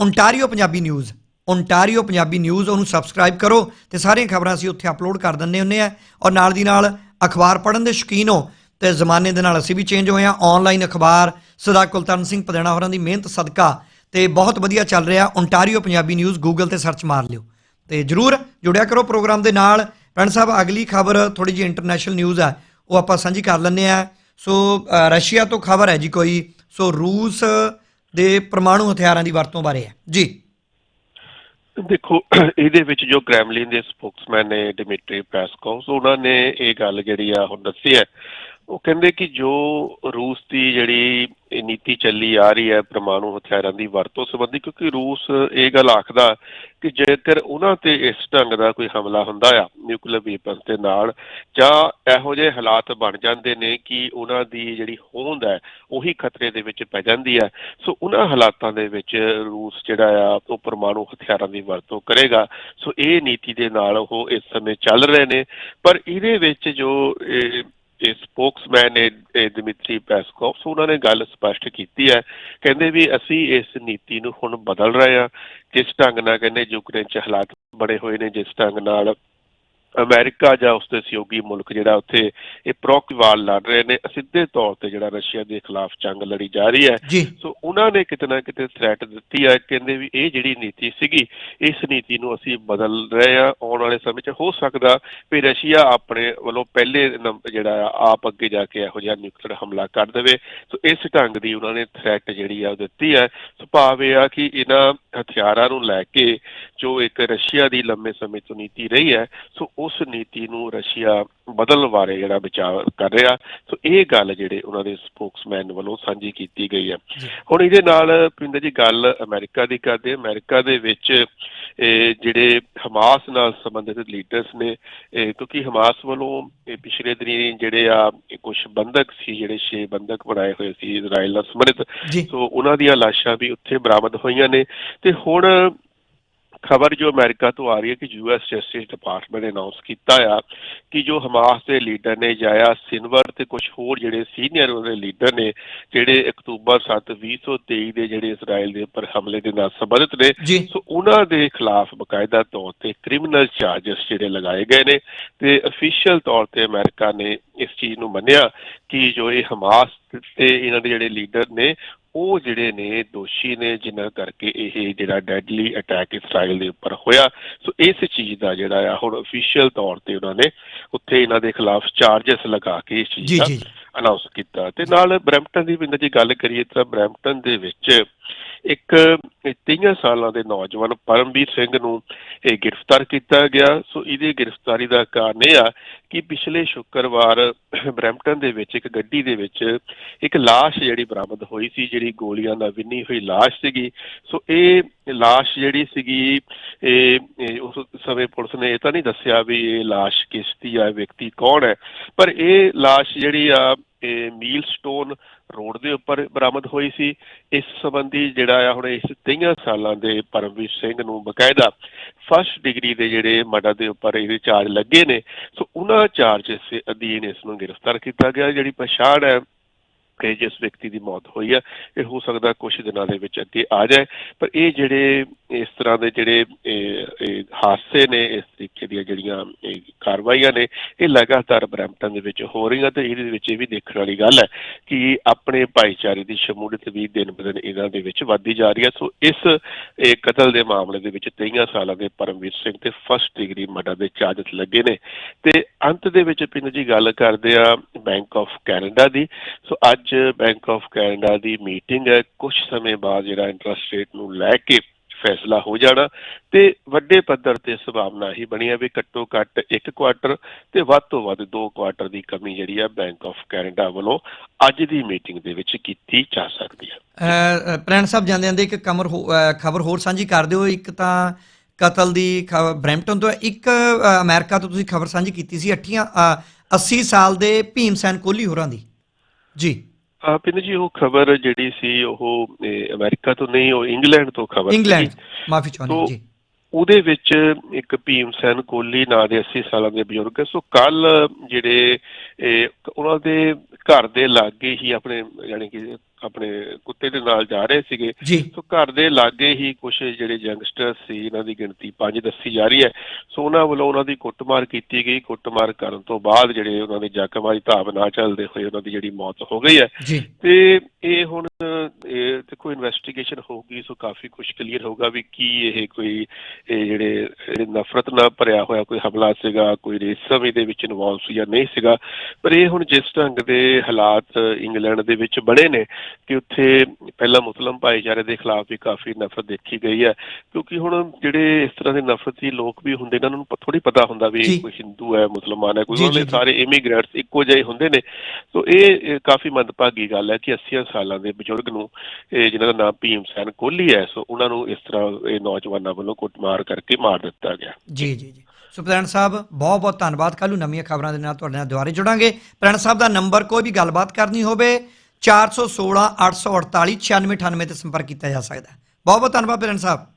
Ontario Punjabi news Ontario Punjabi news ਉਹਨੂੰ ਸਬਸਕ੍ਰਾਈਬ ਕਰੋ ਤੇ ਸਾਰੀਆਂ ਖਬਰਾਂ ਅਸੀਂ ਉੱਥੇ ਅਪਲੋਡ ਕਰ ਦਿੰਦੇ ਹੁੰਨੇ ਆ। ਔਰ ਨਾਲ ਦੀ ਨਾਲ ਅਖਬਾਰ ਪੜ੍ਹਨ ਦੇ ਸ਼ੌਕੀਨ ਹੋ ਤੇ ਜ਼ਮਾਨੇ ਦੇ ਨਾਲ ਅਸੀਂ ਵੀ ਚੇਂਜ ਹੋਏ ਆ। ਆਨਲਾਈਨ ਅਖਬਾਰ ਸਦਾ ਕੁਲਤਰਨ ਸਿੰਘ ਪਦੈਣਾ ਹੋਰਾਂ ਦੀ ਮਿਹਨਤ, ਸਦਕਾ ਤੇ ਬਹੁਤ ਵਧੀਆ ਚੱਲ ਰਿਹਾ। ਓਨਟਾਰੀਓ ਪੰਜਾਬੀ ਨਿਊਜ਼ ਗੂਗਲ ਤੇ ਸਰਚ ਮਾਰ ਲਿਓ। ਤੇ ਜਰੂਰ ਜੁੜਿਆ ਕਰੋ ਪ੍ਰੋਗਰਾਮ ਦੇ ਨਾਲ। ਪੈਣ ਸਾਹਿਬ, ਅਗਲੀ ਖਬਰ ਥੋੜੀ ਜਿਹੀ ਇੰਟਰਨੈਸ਼ਨਲ ਨਿਊਜ਼ ਆ, ਉਹ ਆਪਾਂ ਸਾਂਝੀ ਕਰ ਲੈਂਦੇ ਆ ਸੋ ਰਸ਼ੀਆ ਤੋਂ ਖਬਰ ਹੈ ਜੀ ਕੋਈ। ਸੋ, ਰੂਸ ਦੇ ਪਰਮਾਣੂ ਹਥਿਆਰਾਂ ਦੀ ਵਰਤੋਂ ਬਾਰੇ ਹੈ। ਜੀ। ਦੇਖੋ, ਇਹਦੇ ਵਿੱਚ ਜੋ ਕ੍ਰੈਮਲਿਨ ਦੇ ਸਪੋਕਸਮੈਨ ਨੇ, ਡਿਮਿਟਰੀ ਪੈਸਕੋਵ, ਉਹਨਾਂ ਨੇ ਇਹ ਗੱਲ ਜਿਹੜੀ ਆ ਹੁਣ ਦੱਸੀ ਹੈ ਉਹ ਕਹਿੰਦੇ ਕਿ ਜੋ ਰੂਸ ਦੀ ਜਿਹੜੀ ਨੀਤੀ ਚੱਲੀ ਆ ਰਹੀ ਹੈ ਪਰਮਾਣੂ ਹਥਿਆਰਾਂ ਦੀ ਵਰਤੋਂ ਸੰਬੰਧੀ, ਕਿਉਂਕਿ ਰੂਸ ਇਹ ਗੱਲ ਆਖਦਾ ਕਿ ਜੇਕਰ ਉਹਨਾਂ ਤੇ ਇਸ ਢੰਗ ਦਾ ਕੋਈ ਹਮਲਾ ਹੁੰਦਾ ਆ ਨਿਊਕਲੀਅਰ ਵੀਪਨਸ ਦੇ ਨਾਲ, ਜਾਂ ਇਹੋ ਜਿਹੇ ਹਾਲਾਤ ਬਣ ਜਾਂਦੇ ਨੇ ਕਿ ਉਹਨਾਂ ਦੀ ਜਿਹੜੀ ਹੋਂਦ ਹੈ, ਉਹੀ ਖਤਰੇ ਦੇ ਵਿੱਚ ਪੈ ਜਾਂਦੀ ਹੈ, ਸੋ ਉਹਨਾਂ ਹਾਲਾਤਾਂ ਦੇ ਵਿੱਚ ਰੂਸ ਜਿਹੜਾ ਆ, ਉਹ ਪਰਮਾਣੂ ਹਥਿਆਰਾਂ ਦੀ ਵਰਤੋਂ ਕਰੇਗਾ। ਸੋ ਇਹ ਨੀਤੀ ਦੇ ਨਾਲ ਉਹ ਇਸ ਸਮੇਂ ਚੱਲ ਰਹੇ ਨੇ, ਪਰ ਇਹਦੇ ਵਿੱਚ ਜੋ ਇਹ ਸਪੋਕਸਮੈਨ ਨੇ ਦਮਿਤਰੀ ਦਿਮਿਤਰੀ ਪੈਸਕੋਵ ਉਹਨਾਂ ਨੇ ਗੱਲ ਸਪਸ਼ਟ ਕੀਤੀ ਹੈ। ਕਹਿੰਦੇ ਵੀ ਅਸੀਂ ਇਸ ਨੀਤੀ ਨੂੰ ਹੁਣ ਬਦਲ ਰਹੇ ਹਾਂ। ਜਿਸ ਢੰਗ ਨਾਲ ਕਹਿੰਦੇ ਯੂਕਰੇਨ 'ਚ ਹਾਲਾਤ ਬੜੇ ਹੋਏ ਨੇ, ਜਿਸ ਢੰਗ ਨਾਲ ਅਮਰੀਕਾ ਜਾਂ ਉਸ ਦੇ ਸਹਿਯੋਗੀ ਮੁਲਕ ਜਿਹੜਾ ਉੱਥੇ ਇਹ ਪ੍ਰੋਕਵਾਲ ਲੜ ਰਹੇ ਨੇ ਸਿੱਧੇ ਤੌਰ ਤੇ ਜਿਹੜਾ ਰਸ਼ੀਆ ਦੇ ਖਿਲਾਫ ਜੰਗ ਲੜੀ ਜਾ ਰਹੀ ਹੈ। ਸੋ ਉਹਨਾਂ ਨੇ ਕਿਤੇ ਨਾ ਕਿਤੇ ਥ੍ਰੈਟ ਦਿੱਤੀ ਹੈ ਕਹਿੰਦੇ ਵੀ ਇਹ ਜਿਹੜੀ ਨੀਤੀ ਸੀਗੀ ਇਸ ਨੀਤੀ ਨੂੰ ਅਸੀਂ ਬਦਲ ਰਹੇ ਹਾਂ ਆਉਣ ਵਾਲੇ ਸਮੇਂ 'ਚ ਹੋ ਸਕਦਾ ਵੀ ਰਸ਼ੀਆ ਆਪਣੇ ਵੱਲੋਂ ਪਹਿਲੇ ਜਿਹੜਾ ਆ ਆਪ ਅੱਗੇ ਜਾ ਕੇ ਇਹੋ ਜਿਹਾ ਨਿਊਕਲੀਅਰ ਹਮਲਾ ਕਰ ਦੇਵੇ। ਸੋ ਇਸ ਢੰਗ ਦੀ ਉਹਨਾਂ ਨੇ ਥ੍ਰੈਟ ਜਿਹੜੀ ਆ ਉਹ ਦਿੱਤੀ ਹੈ। ਸੋ ਭਾਵ ਇਹ ਆ ਕਿ ਇਹਨਾਂ ਹਥਿਆਰਾਂ ਨੂੰ ਲੈ ਕੇ ਜੋ ਇੱਕ ਰਸ਼ੀਆ ਦੀ ਲੰਮੇ ਸਮੇਂ ਤੋਂ ਨੀਤੀ ਰਹੀ ਹੈ ਸੋ ਉਸ ਨੀਤੀ ਨੂੰ ਰਸ਼ੀਆ ਬਦਲਣ ਬਾਰੇ ਜਿਹੜਾ ਵਿਚਾਰ ਕਰ ਰਿਹਾ। ਸੋ ਇਹ ਗੱਲ ਜਿਹੜੇ ਉਹਨਾਂ ਦੇ ਸਪੋਕਸਮੈਨ ਵੱਲੋਂ ਸਾਂਝੀ ਕੀਤੀ ਗਈ ਹੈ। ਹੁਣ ਇਹਦੇ ਨਾਲ ਪਿੰਦਰ ਜੀ ਗੱਲ ਅਮਰੀਕਾ ਦੀ ਕਰਦੇ। ਅਮਰੀਕਾ ਦੇ ਵਿੱਚ ਜਿਹੜੇ ਹਮਾਸ ਨਾਲ ਸੰਬੰਧਿਤ ਲੀਡਰਸ ਨੇ ਕਿਉਂਕਿ ਹਮਾਸ ਵੱਲੋਂ ਪਿਛਲੇ ਦਿਨੀ ਜਿਹੜੇ ਆ ਕੁਝ ਬੰਦਕ ਸੀ ਜਿਹੜੇ ਛੇ ਬੰਦਕ ਬਣਾਏ ਹੋਏ ਸੀ ਇਜ਼ਰਾਈਲ ਨਾਲ ਸੰਬੰਧਿਤ। ਸੋ ਉਹਨਾਂ ਦੀਆਂ ਲਾਸ਼ਾਂ ਵੀ ਉੱਥੇ ਬਰਾਮਦ ਹੋਈਆਂ ਨੇ। ਤੇ ਹੁਣ ਖਬਰ ਜੋ ਅਮਰੀਕਾ ਤੋਂ ਆ ਰਹੀ ਹੈ ਕਿ ਯੂਐਸ ਜਸਟਿਸ ਡਿਪਾਰਟਮੈਂਟ ਨੇ ਅਨਾਉਂਸ ਕੀਤਾ ਆ ਕਿ ਜੋ ਹਮਾਸ ਦੇ ਲੀਡਰ ਨੇ ਜਾਇਆ ਸਿਨਵਰ ਤੇ ਕੁਝ ਹੋਰ ਜਿਹੜੇ ਸੀਨੀਅਰ ਉਹਦੇ ਲੀਡਰ ਨੇ ਜਿਹੜੇ ਅਕਤੂਬਰ 7 2023 ਦੇ ਜਿਹੜੇ ਇਜ਼ਰਾਈਲ ਦੇ ਉੱਪਰ ਹਮਲੇ ਦੇ ਨਾਲ ਸੰਬੰਧਿਤ ਨੇ ਸੋ ਉਹਨਾਂ ਦੇ ਖਿਲਾਫ ਬਕਾਇਦਾ ਤੌਰ ਤੇ ਕ੍ਰਿਮੀਨਲ ਚਾਰजेस ਜਿਹੜੇ ਲਗਾਏ ਗਏ ਨੇ ਤੇ ਅਫੀਸ਼ੀਅਲ ਤੌਰ ਤੇ ਅਮਰੀਕਾ ਨੇ ਇਸ ਚੀਜ਼ ਨੂੰ ਮੰਨਿਆ ਕਿ ਜੋ ਇਹ ਹਮਾਸ ਤੇ ਇਹਨਾਂ ਦੇ ਜਿਹੜੇ ਲੀਡਰ ਨੇ ਉਹ ਜਿਹੜੇ ਨੇ ਦੋਸ਼ੀ ਨੇ ਜਿਨ੍ਹਾਂ ਕਰਕੇ ਇਹ ਜਿਹੜਾ ਡੈਡਲੀ ਅਟੈਕ ਇਸਰਾਈਲ ਦੇ ਉੱਪਰ ਹੋਇਆ। ਸੋ ਇਸ ਚੀਜ਼ ਦਾ ਜਿਹੜਾ ਆ ਹੁਣ ਅਫੀਸ਼ੀਅਲ ਤੌਰ ਤੇ ਉਹਨਾਂ ਨੇ ਉੱਥੇ ਇਹਨਾਂ ਦੇ ਖਿਲਾਫ ਚਾਰजेस ਲਗਾ ਕੇ ਇਸ ਚੀਜ਼ ਦਾ ਅਨਾਉਂਸ ਕੀਤਾ। ਤੇ ਨਾਲ ਬਰੈਂਪਟਨ ਦੀ ਬਿੰਦਰ ਜੀ ਗੱਲ ਕਰੀਏ ਤਾਂ ਬਰੈਂਪਟਨ ਦੇ ਵਿੱਚ ਇੱਕ 23 ਸਾਲਾਂ ਦੇ ਨੌਜਵਾਨ ਪਰਮਵੀਰ ਸਿੰਘ ਨੂੰ ਇਹ ਗ੍ਰਿਫਤਾਰ ਕੀਤਾ ਗਿਆ। ਸੋ ਇਹਦੀ ਗ੍ਰਿਫਤਾਰੀ ਦਾ ਕਾਰਨ ਇਹ ਆ ਕਿ ਪਿਛਲੇ ਸ਼ੁੱਕਰਵਾਰ ਬਰੈਂਪਟਨ ਦੇ ਵਿੱਚ, ਇੱਕ ਗੱਡੀ ਦੇ ਵਿੱਚ ਇੱਕ ਲਾਸ਼ ਜਿਹੜੀ ਬਰਾਮਦ ਹੋਈ ਸੀ, ਜਿਹੜੀ ਗੋਲੀਆਂ ਨਾਲ ਵਿੰਨੀ ਹੋਈ ਲਾਸ਼ ਸੀਗੀ। ਸੋ ਇਹ ਲਾਸ਼ ਜਿਹੜੀ ਸੀਗੀ, ਇਹ ਉਸ ਸਮੇਂ ਪੁਲਿਸ ਨੇ ਇਹ ਤਾਂ ਨਹੀਂ ਦੱਸਿਆ ਵੀ ਇਹ ਲਾਸ਼ ਕਿਸ ਦੀ ਆ ਵਿਅਕਤੀ ਕੌਣ ਹੈ? ਪਰ ਇਹ ਲਾਸ਼ ਜਿਹੜੀ ਆ ਮੀਲ ਸਟੋਨ ਰੋਡ ਦੇ ਉੱਪਰ ਬਰਾਮਦ ਹੋਈ ਸੀ। ਇਸ ਸੰਬੰਧੀ ਜਿਹੜਾ ਆ ਹੁਣ ਇਸ 23 ਸਾਲਾਂ ਦੇ ਪਰਮਵੀਰ ਸਿੰਘ ਨੂੰ ਬਕਾਇਦਾ ਫਸਟ ਡਿਗਰੀ ਦੇ ਜਿਹੜੇ ਮਰਡਰ ਦੇ ਉੱਪਰ ਇਹਦੇ ਚਾਰਜ ਲੱਗੇ ਨੇ। ਸੋ ਉਹਨਾਂ ਚਾਰਜਸ ਦੇ ਅਧੀਨ ਇਸ ਨੂੰ ਗ੍ਰਿਫਤਾਰ ਕੀਤਾ ਗਿਆ। ਜਿਹੜੀ ਪਛਾਣ ਹੈ ਕਿ ਜਿਸ ਵਿਅਕਤੀ ਦੀ ਮੌਤ ਹੋਈ ਹੈ, ਇਹ ਹੋ ਸਕਦਾ ਕੁਝ ਦਿਨਾਂ ਦੇ ਵਿੱਚ ਅੱਗੇ ਆ ਜਾਏ। ਪਰ ਇਹ ਜਿਹੜੇ ਇਸ ਤਰ੍ਹਾਂ ਦੇ ਜਿਹੜੇ, ਇਹ- ਇਹ ਹਾਦਸੇ ਨੇ, ਇਸ ਤਰੀਕੇ ਦੀਆਂ ਜਿਹੜੀਆਂ ਕਾਰਵਾਈਆਂ ਨੇ, ਇਹ ਲਗਾਤਾਰ ਬਰੈਂਪਟਨ ਦੇ ਵਿੱਚ ਹੋ ਰਹੀਆਂ ਤੇ ਇਹਦੇ ਵਿੱਚ ਇਹ ਵੀ ਦੇਖਣ ਵਾਲੀ ਗੱਲ ਹੈ ਕਿ ਆਪਣੇ ਭਾਈਚਾਰੇ ਦੀ ਸ਼ਮੂਲੀਅਤ ਵੀ ਦਿਨ ਬਦਨ ਇਹਨਾਂ ਦੇ ਵਿੱਚ ਵੱਧਦੀ ਜਾ ਰਹੀ ਹੈ। ਸੋ ਇਸ, ਇਹ ਕਤਲ ਦੇ ਮਾਮਲੇ ਦੇ ਵਿੱਚ 23 ਸਾਲਾਂ ਦੇ ਪਰਮਵੀਰ ਸਿੰਘ ਤੇ ਫਸਟ ਡਿਗਰੀ ਮਰਡਰ ਦੇ ਚਾਰਜਸ ਲੱਗੇ ਨੇ। ਤੇ ਅੰਤ ਦੇ ਵਿੱਚ ਪਿੰਡ ਜੀ ਗੱਲ ਕਰਦੇ ਆ ਬੈਂਕ ਆਫ ਕੈਨੇਡਾ ਦੀ। ਸੋ ਅੱਜ ਬੈਂਕ ਆਫ ਕੈਨੇਡਾ ਦੀ ਮੀਟਿੰਗ ਹੈ। ਕੁਝ ਸਮੇਂ ਬਾਅਦ ਜਿਹੜਾ ਇੰਟਰਸਟ ਰੇਟ ਨੂੰ ਲੈ ਕੇ ਫੈਸਲਾ ਹੋ ਜਾਣਾ ਤੇ ਵੱਡੇ ਪੱਧਰ ਤੇ ਸੰਭਾਵਨਾ ਹੀ ਬਣੀ ਹੈ ਵੀ ਘੱਟੋ ਘੱਟ ਇੱਕ ਕੁਆਟਰ ਤੇ ਵੱਧ ਤੋਂ ਵੱਧ ਦੋ ਕੁਆਟਰ ਦੀ ਕਮੀ ਜਿਹੜੀ ਆ ਬੈਂਕ ਆਫ ਕੈਨੇਡਾ ਵੱਲੋਂ ਅੱਜ ਦੀ ਮੀਟਿੰਗ ਦੇ ਵਿੱਚ ਕੀਤੀ ਜਾ ਸਕਦੀ ਹੈ। ਪ੍ਰੈਣ ਸਾਹਿਬ ਜਾਂਦੇ ਜਾਂਦੇ ਇੱਕ ਕਮਰ ਖਬਰ ਹੋਰ ਸਾਂਝੀ ਕਰ ਦਿਓ। ਇੱਕ ਤਾਂ ਕਤਲ ਦੀ ਖਬਰ ਬ੍ਰੈਂਪਟਨ ਤੋਂ ਇੱਕ ਅ, ਅਮਰੀਕਾ ਤੋਂ ਤੁਸੀਂ ਖਬਰ ਸਾਂਝੀ ਕੀਤੀ ਸੀ 80 80 ਸਾਲ ਦੇ ਭੀਮ ਸੈਨ ਕੋਹਲੀ ਹੋਰਾਂ ਦੀ। ਜੀ। ਪਿੰਡ ਜੀ ਉਹ ਖਬਰ ਜਿਹੜੀ ਸੀ ਉਹ ਇਹ, ਅਮਰੀਕਾ ਤੋਂ ਨਹੀਂ ਉਹ ਇੰਗਲੈਂਡ ਤੋਂ ਖਬਰ ਇੰਗਲੈਂਡ ਸੀਗੀ। ਮਾਫੀ ਚਾਹੁੰਦਾ ਜੀ ਉਹਦੇ ਵਿੱਚ ਇੱਕ ਭੀਮ ਸੈਨ ਕੋਹਲੀ ਨਾਂ ਦੇ 80 ਸਾਲਾਂ ਦੇ ਬਜ਼ੁਰਗ। ਸੋ ਕੱਲ ਜਿਹੜੇ ਉਹਨਾਂ ਦੇ ਘਰ ਦੇ ਲਾਗੇ ਹੀ ਆਪਣੇ ਯਾਨੀ ਕਿ ਆਪਣੇ ਕੁੱਤੇ ਦੇ ਨਾਲ ਜਾ ਰਹੇ ਸੀਗੇ। ਸੋ ਘਰ ਦੇ ਲਾਗੇ ਹੀ ਕੁਝ ਜਿਹੜੇ ਯੰਗਸਟਰ ਸੀ ਇਹਨਾਂ ਦੀ ਗਿਣਤੀ ਪੰਜ ਦੱਸੀ ਜਾ ਰਹੀ ਹੈ। ਸੋ ਉਹਨਾਂ ਵੱਲੋਂ ਉਹਨਾਂ ਦੀ ਕੁੱਟਮਾਰ ਕੀਤੀ ਗਈ। ਕੁੱਟਮਾਰ ਕਰਨ ਤੋਂ ਬਾਅਦ ਜਿਹੜੇ ਉਹਨਾਂ ਦੇ ਜ਼ਖਮਾਂ ਦੀ ਧਾਵ ਨਾ ਚੱਲਦੇ ਹੋਏ ਉਹਨਾਂ ਦੀ ਜਿਹੜੀ ਮੌਤ ਹੋ ਗਈ ਹੈ। ਤੇ ਇਹ ਹੁਣ ਇਹ ਦੇਖੋ ਇਨਵੈਸਟੀਗੇਸ਼ਨ ਹੋਊਗੀ ਸੋ ਕਾਫੀ ਕੁਝ ਕਲੀਅਰ ਹੋਊਗਾ ਵੀ ਕੀ ਇਹ ਕੋਈ ਇਹ ਜਿਹੜੇ ਜਿਹੜੇ ਨਫ਼ਰਤ ਨਾਲ ਭਰਿਆ ਹੋਇਆ ਕੋਈ ਹਮਲਾ ਸੀਗਾ ਕੋਈ ਰੇਸਮ ਇਹਦੇ ਵਿੱਚ ਇਨਵੋਲਵ ਸੀ ਜਾਂ ਨਹੀਂ ਸੀਗਾ। ਪਰ ਇਹ ਹੁਣ ਜਿਸ ਢੰਗ ਦੇ ਹਾਲਾਤ ਇੰਗਲੈਂਡ ਦੇ ਵਿੱਚ ਬਣੇ ਨੇ ਕਿ ਉੱਥੇ ਪਹਿਲਾਂ ਮੁਸਲਮ ਭਾਈਚਾਰੇ ਦੇ ਖਿਲਾਫ ਵੀ ਕਾਫੀ ਨਫ਼ਰਤ ਦੇਖੀ ਗਈ ਹੈ ਕਿਉਂਕਿ ਹੁਣ ਜਿਹੜੇ ਇਸ ਤਰ੍ਹਾਂ ਦੇ ਨਫ਼ਰਤੀ ਲੋਕ ਵੀ ਹੁੰਦੇ ਨੇ ਉਹਨਾਂ ਨੂੰ ਥੋੜੀ ਪਤਾ ਹੁੰਦਾ ਵੀ। ਕੋਈ ਹਿੰਦੂ ਹੈ ਮੁਸਲਮਾਨ ਹੈ ਕੋਈ ਉਹਨਾਂ। ਸਾਰੇ ਇਮੀਗ੍ਰੈਂਟਸ ਇੱਕੋ ਜਿਹੇ ਹੁੰਦੇ ਨੇ ਸੋ ਇਹ ਇਹ ਕਾਫੀ ਮੰਦਭਾਗੀ ਗੱਲ ਹੈ ਕਿ 80 ਸਾਲਾਂ ਦੇ ਬਜ਼ੁਰਗ ਨੂੰ ਇਹ ਜਿਨ੍ਹਾਂ ਦਾ ਨਾਮ ਭੀਮ ਸੈਨ ਕੋਹਲੀ ਹੈ ਸੋ ਉਹਨਾਂ ਨੂੰ ਇਸ ਤਰ੍ਹਾਂ ਇਹ ਨੌਜਵਾਨਾਂ ਵੱਲੋਂ ਕੁੱਟਮਾਰ ਕਰਕੇ ਮਾਰ ਦਿੱਤਾ ਗਿਆ ਜੀ ਜੀ ਜੀ ਸੋ ਪ੍ਰਧਾਨ ਸਾਹਿਬ, ਬਹੁਤ ਬਹੁਤ ਧੰਨਵਾਦ ਕੱਲ੍ਹ ਨੂੰ ਨਵੀਆਂ ਖਬਰਾਂ ਦੇ ਨਾਲ ਤੁਹਾਡੇ ਨਾਲ ਦੁਬਾਰੇ ਜੁੜਾਂਗੇ। ਪ੍ਰਧਾਨ ਸਾਹਿਬ ਦਾ ਨੰਬਰ ਕੋਈ ਵੀ ਗੱਲਬਾਤ ਕਰਨੀ ਹੋਵੇ 416 848 9698 ਤੇ ਸੰਪਰਕ ਕੀਤਾ ਜਾ ਸਕਦਾ ਬਹੁਤ ਬਹੁਤ ਧੰਨਵਾਦ ਪ੍ਰਧਾਨ ਸਾਹਿਬ।